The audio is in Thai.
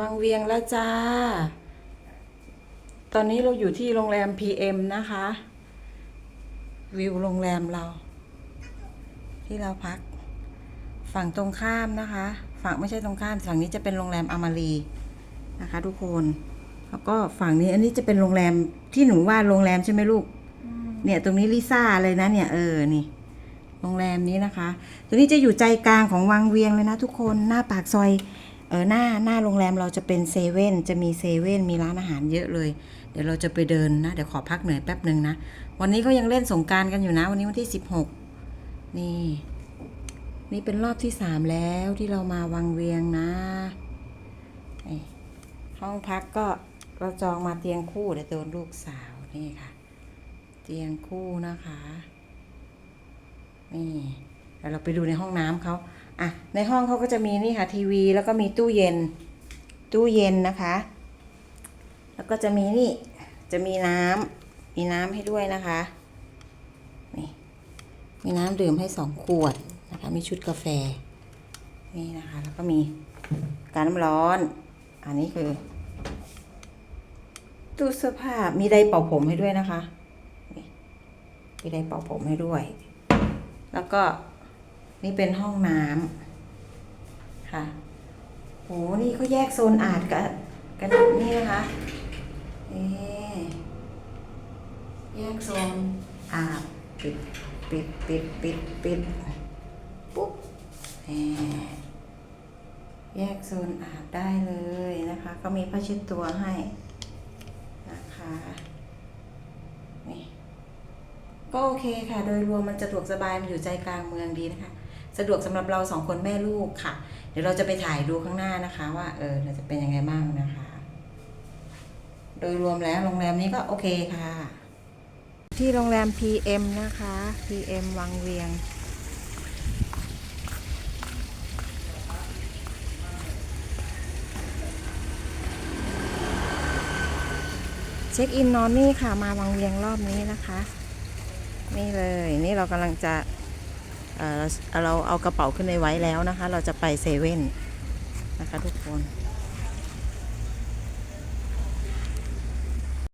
วังเวียงแล้วจ้า ตอนนี้เราอยู่ที่โรงแรม PM นะคะ วิวโรงแรมเรา ที่เราพัก ฝั่งตรงข้ามนะคะ ฝั่งไม่ใช่ตรงข้าม ฝั่งนี้จะเป็นโรงแรมอามารีนะคะทุกคน แล้วก็ฝั่งนี้อันนี้จะเป็นโรงแรมที่หนูว่าโรงแรมใช่ไหมลูก เนี่ยตรงนี้ลิซ่าเลยนะเนี่ยเออ นี่โรงแรมนี้นะคะ ตัวนี้จะอยู่ใจกลางของวังเวียงเลยนะทุกคน หน้าปากซอย เออหน้าหน้าโรงแรมเราจะเป็นเซเว่นจะมีเซเว่นมีร้านอาหารเยอะเลย เดี๋ยวเราจะไปเดินนะ เดี๋ยวขอพักเหนื่อยแป๊บหนึ่งนะ วันนี้ก็ยังเล่นสงการกันอยู่นะ วันนี้วันที่สิบหกนี่ นี่เป็นรอบที่สามแล้วที่เรามาวังเวียงนะ ห้องพักก็เราจองมาเตียงคู่เดี๋ยวโดนลูกสาวนี่ค่ะ เตียงคู่นะคะ นี่เดี๋ยวเราไปดูในห้องน้ำเขา อะในห้องเขาก็จะมีนี่ค่ะทีวี แล้วก็มีตู้เย็น ตู้เย็นนะคะ แล้วก็จะมีนี่จะมีน้ำมีน้ำให้ด้วยนะคะนี่มีน้ำดื่มให้สองขวดนะคะมีชุดกาแฟนี่นะคะ แล้วก็มีการน้ำร้อน อันนี้คือตู้เสื้อผ้ามีไดเป่าผมให้ด้วยนะคะนี่มีไดเป่าผมให้ด้วย แล้วก็ นี่เป็นห้องน้ำค่ะโหนี่เขาแยกโซนอาดกันกันนี่นะคะนี่แยกโซนอาบปิดปิดปิดปิดปิดปุ๊บแยกโซนอาบได้เลยนะคะ ก็มีผ้าเช็ดตัวให้นะคะนี่ก็โอเคค่ะ โดยรวมมันสะดวกสบายมันอยู่ใจกลางเมืองดีนะคะ สะดวกสำหรับเราสองคนแม่ลูกค่ะ เดี๋ยวเราจะไปถ่ายดูข้างหน้านะคะ ว่าเออเราจะเป็นยังไงบ้างนะคะ โดยรวมแล้วโรงแรมนี้ก็โอเคค่ะ ที่โรงแรม PM นะคะ PM วังเวียงเช็คอินนอนนี่ค่ะมาวังเวียงรอบนี้นะคะ นี่เลย นี่เรากำลังจะ เราเราเอากระเป๋าขึ้นในไว้แล้วนะคะ เราจะไปเซเว่นนะคะทุกคน